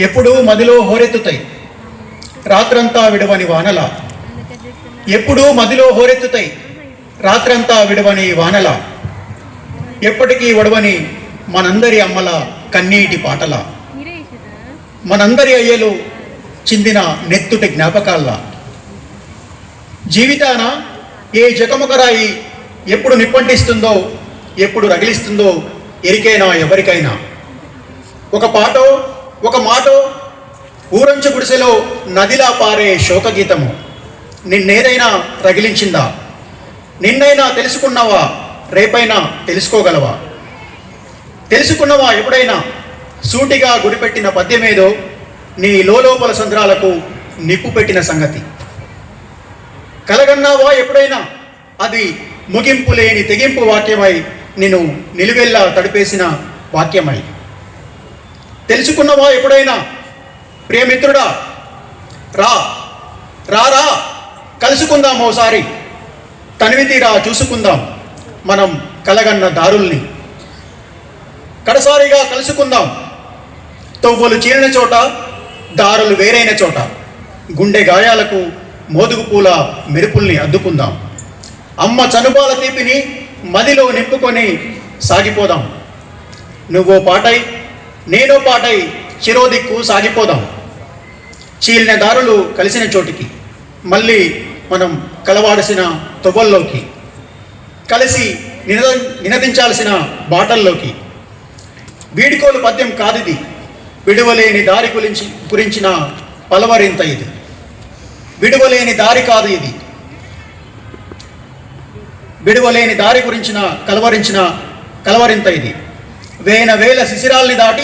ఎప్పుడు మదిలో హోరెత్తుతాయి. రాత్రంతా విడవని వానల. ఎప్పుడూ మదిలో హోరెత్తుతాయి. రాత్రంతా విడవని వానల. ఎప్పటికీ ఒడవని మనందరి అమ్మల కన్నీటి పాటల. మనందరి అయ్యలు చిందిన నెత్తుటి జ్ఞాపకాల్లా. జీవితాన ఏ జకముకరాయి ఎప్పుడు నిప్పంటిస్తుందో ఎప్పుడు రగిలిస్తుందో ఎరికైనా ఎవరికైనా. ఒక పాటో ఒక మాట? ఊరంచు గుడిసెలో నదిలా పారే శోకగీతము. నిన్నేదైనా రగిలించిందా? నిన్నైనా తెలుసుకున్నావా? రేపైనా తెలుసుకోగలవా? తెలుసుకున్నవా ఎప్పుడైనా? సూటిగా గురిపెట్టిన పద్యమేదో నీ లోలోపల సంద్రాలకు నిప్పు పెట్టిన సంగతి. కలగన్నావా ఎప్పుడైనా? అది ముగింపు లేని తెగింపు వాక్యమై నిన్ను నిలువెల్లా తడిపేసిన వాక్యమై. తెలుసుకున్నవా ఎప్పుడైనా? ప్రియమిత్రుడా రా రా రా కలుసుకుందాం ఓసారి. తనివి తీరా చూసుకుందాం. మనం కలగన్న దారుల్ని. కడసారిగా కలుసుకుందాం. తొవ్వలు చీలిన చోట దారులు వేరైన చోట. గుండె గాయాలకు మోదుగు పూల మెరుపుల్ని అద్దుకుందాం. అమ్మ చనుబాల తీపిని మదిలో నింపుకొని సాగిపోదాం. నువ్వో పాటై నేనో పాటై చిరోదిక్కు సాగిపోదాం. చీలిన దారులు కలిసిన చోటికి మళ్ళీ మనం కలవాడసిన తొవ్వల్లోకి కలిసి నినద నినదించాల్సిన బాటల్లోకి. వీడుకోలు పద్యం కాదిది విడువలేని దారి గురించి గురించిన పలవరింత ఇది. విడువలేని దారి కాదు ఇది. విడువలేని దారి గురించిన కలవరించిన కలవరింత ఇది. వేల వేల శిశిరాల్ని దాటి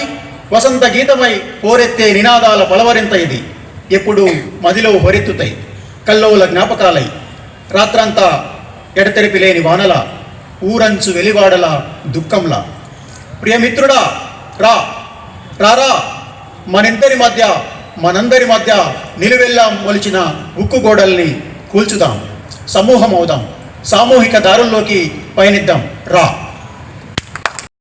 వసంత గీతమై పోరెత్తే నినాదాల పలవరింత ఇది ఎప్పుడు మదిలో హొరెత్తుతాయి కల్లోల జ్ఞాపకాలై. రాత్రంతా ఎడతెరిపి లేని వానల ఊరంచు వెలివాడల దుఃఖంలా. ప్రియమిత్రుడా రా రారా మనిద్దరి మధ్య మనందరి మధ్య నిలువెల్లా మొలిచిన ఉక్కు గోడల్ని కూల్చుదాం. సమూహం అవుదాం సామూహిక దారుల్లోకి పయనిద్దాం. రా.